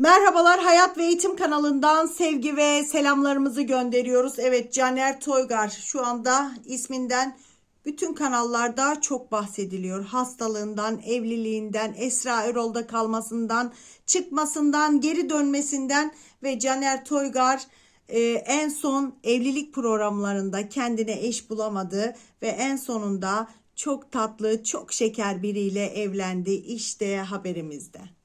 Merhabalar Hayat ve Eğitim kanalından sevgi ve selamlarımızı gönderiyoruz. Evet Caner Toygar şu anda isminden bütün kanallarda çok bahsediliyor. Hastalığından, evliliğinden, Esra Erol'da kalmasından, çıkmasından, geri dönmesinden ve Caner Toygar e, en son evlilik programlarında kendine eş bulamadı ve en sonunda çok tatlı, çok şeker biriyle evlendi. İşte haberimizde.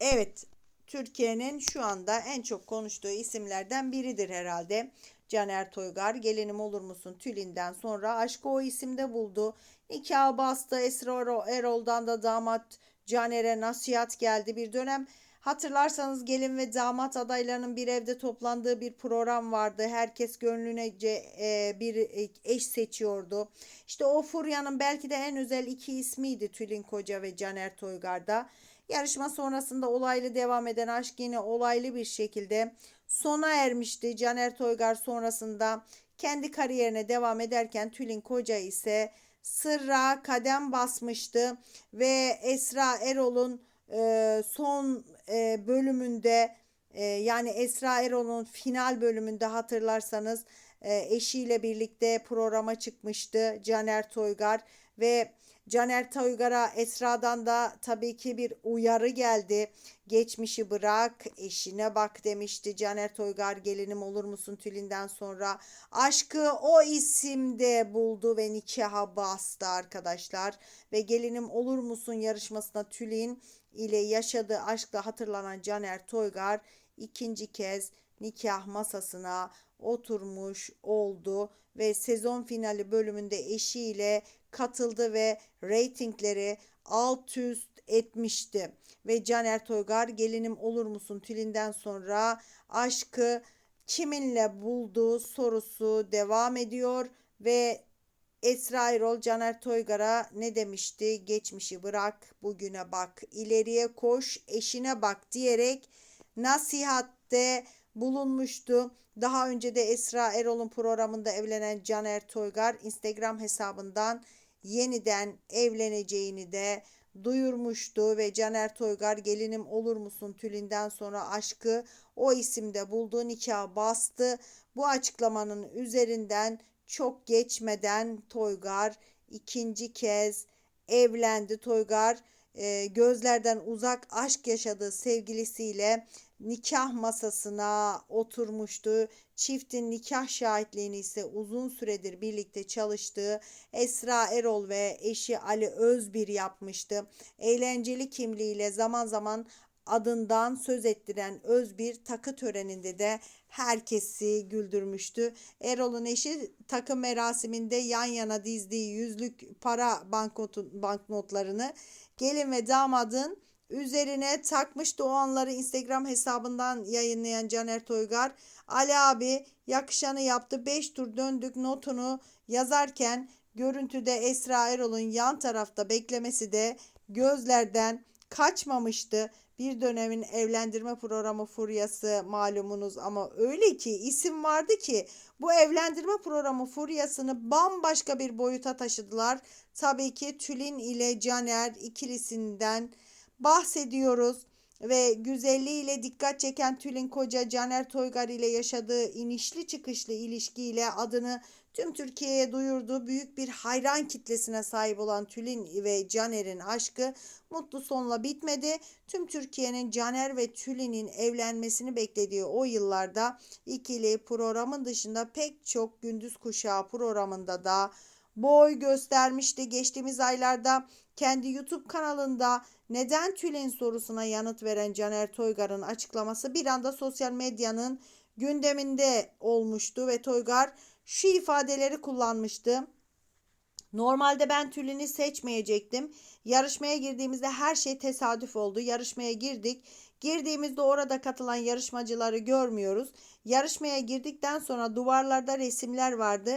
Evet, Türkiye'nin şu anda en çok konuştuğu isimlerden biridir herhalde. Caner Toygar, gelinim olur musun Tülin'den sonra aşkı o isimde buldu. Nikah bastı, Esra Ero- Erol'dan da damat Caner'e nasihat geldi. Bir dönem hatırlarsanız gelin ve damat adaylarının bir evde toplandığı bir program vardı. Herkes gönlünece e, bir eş seçiyordu. İşte o furyanın belki de en özel iki ismiydi Tülin Koca ve Caner Toygar'da. Yarışma sonrasında olaylı devam eden aşk yine olaylı bir şekilde sona ermişti. Caner Toygar sonrasında kendi kariyerine devam ederken Tülin Koca ise sırra kadem basmıştı ve Esra Erol'un e, son e, bölümünde e, yani Esra Erol'un final bölümünde hatırlarsanız e, eşiyle birlikte programa çıkmıştı Caner Toygar ve Caner Toygar'a Esra'dan da tabii ki bir uyarı geldi. Geçmişi bırak, eşine bak demişti Caner Toygar gelinim olur musun Tülin'den sonra. Aşkı o isimde buldu ve nikaha bastı arkadaşlar. Ve gelinim olur musun yarışmasına Tülin ile yaşadığı aşkla hatırlanan Caner Toygar ikinci kez nikah masasına oturmuş oldu ve sezon finali bölümünde eşiyle katıldı ve reytingleri alt üst etmişti. Ve Caner Toygar gelinim olur musun Tülin'den sonra aşkı kiminle bulduğu sorusu devam ediyor ve Esra Erol Caner Toygar'a ne demişti? Geçmişi bırak, bugüne bak, ileriye koş, eşine bak diyerek nasihatte bulunmuştu. Daha önce de Esra Erol'un programında evlenen Caner Toygar Instagram hesabından yeniden evleneceğini de duyurmuştu ve Caner Toygar gelinim olur musun Tülin'den sonra aşkı o isimde bulduğu nikah bastı. Bu açıklamanın üzerinden çok geçmeden Toygar ikinci kez evlendi. Toygar e, gözlerden uzak aşk yaşadığı sevgilisiyle nikah masasına oturmuştu. Çiftin nikah şahitliğini ise uzun süredir birlikte çalıştığı Esra Erol ve eşi Ali Özbir yapmıştı. Eğlenceli kimliğiyle zaman zaman adından söz ettiren Özbir takı töreninde de herkesi güldürmüştü. Erol'un eşi takım merasiminde yan yana dizdiği yüzlük para banknotu, banknotlarını gelin ve damadın üzerine takmıştı o anları Instagram hesabından yayınlayan Caner Toygar. Ali abi yakışanı yaptı 5 tur döndük notunu yazarken görüntüde Esra Erol'un yan tarafta beklemesi de gözlerden kaçmamıştı. Bir dönemin evlendirme programı furyası malumunuz ama öyle ki isim vardı ki bu evlendirme programı furyasını bambaşka bir boyuta taşıdılar. Tabii ki Tülin ile Caner ikilisinden bahsediyoruz ve güzelliğiyle dikkat çeken Tülin Koca Caner Toygar ile yaşadığı inişli çıkışlı ilişkiyle adını tüm Türkiye'ye duyurduğu büyük bir hayran kitlesine sahip olan Tülin ve Caner'in aşkı mutlu sonla bitmedi. Tüm Türkiye'nin Caner ve Tülin'in evlenmesini beklediği o yıllarda ikili programın dışında pek çok gündüz kuşağı programında da boy göstermişti. Geçtiğimiz aylarda kendi YouTube kanalında neden Tülin sorusuna yanıt veren Caner Toygar'ın açıklaması bir anda sosyal medyanın gündeminde olmuştu ve Toygar şu ifadeleri kullanmıştı. Normalde ben Tülin'i seçmeyecektim. Yarışmaya girdiğimizde her şey tesadüf oldu. Yarışmaya girdik. Girdiğimizde orada katılan yarışmacıları görmüyoruz. Yarışmaya girdikten sonra duvarlarda resimler vardı.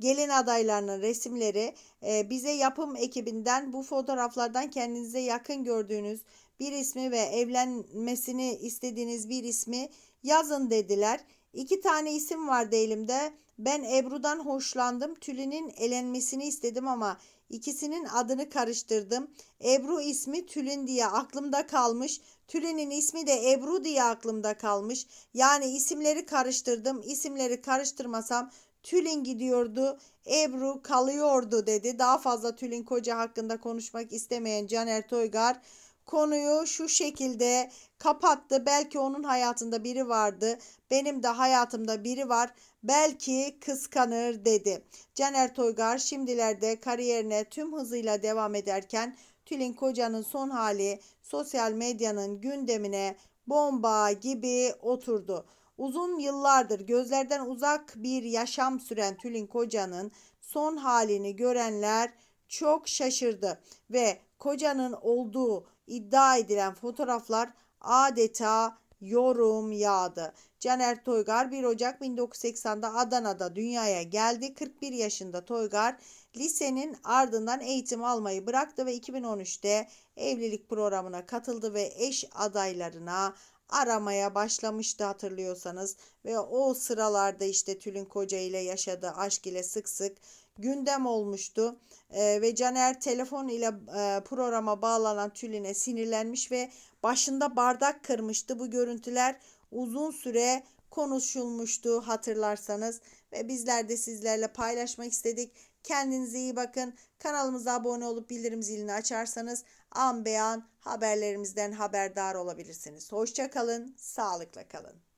Gelin adaylarının resimleri e, bize yapım ekibinden bu fotoğraflardan kendinize yakın gördüğünüz bir ismi ve evlenmesini istediğiniz bir ismi yazın dediler. İki tane isim vardı elimde. Ben Ebru'dan hoşlandım. Tülin'in elenmesini istedim ama ikisinin adını karıştırdım. Ebru ismi Tülin diye aklımda kalmış. Tülin'in ismi de Ebru diye aklımda kalmış. Yani isimleri karıştırdım. İsimleri karıştırmasam Tülin gidiyordu, Ebru kalıyordu dedi. Daha fazla Tülin Koca hakkında konuşmak istemeyen Caner Toygar konuyu şu şekilde kapattı. Belki onun hayatında biri vardı. Benim de hayatımda biri var. Belki kıskanır dedi. Caner Toygar şimdilerde kariyerine tüm hızıyla devam ederken Tülin Koca'nın son hali sosyal medyanın gündemine bomba gibi oturdu. Uzun yıllardır gözlerden uzak bir yaşam süren Tülin Koca'nın son halini görenler çok şaşırdı ve kocanın olduğu iddia edilen fotoğraflar adeta yorum yağdı. Caner Toygar 1 Ocak 1980'de Adana'da dünyaya geldi. 41 yaşında Toygar lisenin ardından eğitim almayı bıraktı ve 2013'te evlilik programına katıldı ve eş adaylarına aramaya başlamıştı hatırlıyorsanız ve o sıralarda işte Tülin Koca ile yaşadığı aşk ile sık sık gündem olmuştu Ee, ve Caner telefon ile e, programa bağlanan Tülin'e sinirlenmiş ve başında bardak kırmıştı. Bu görüntüler uzun süre konuşulmuştu hatırlarsanız ve bizler de sizlerle paylaşmak istedik. Kendinize iyi bakın. Kanalımıza abone olup bildirim zilini açarsanız an beyan haberlerimizden haberdar olabilirsiniz. Hoşça kalın, sağlıkla kalın.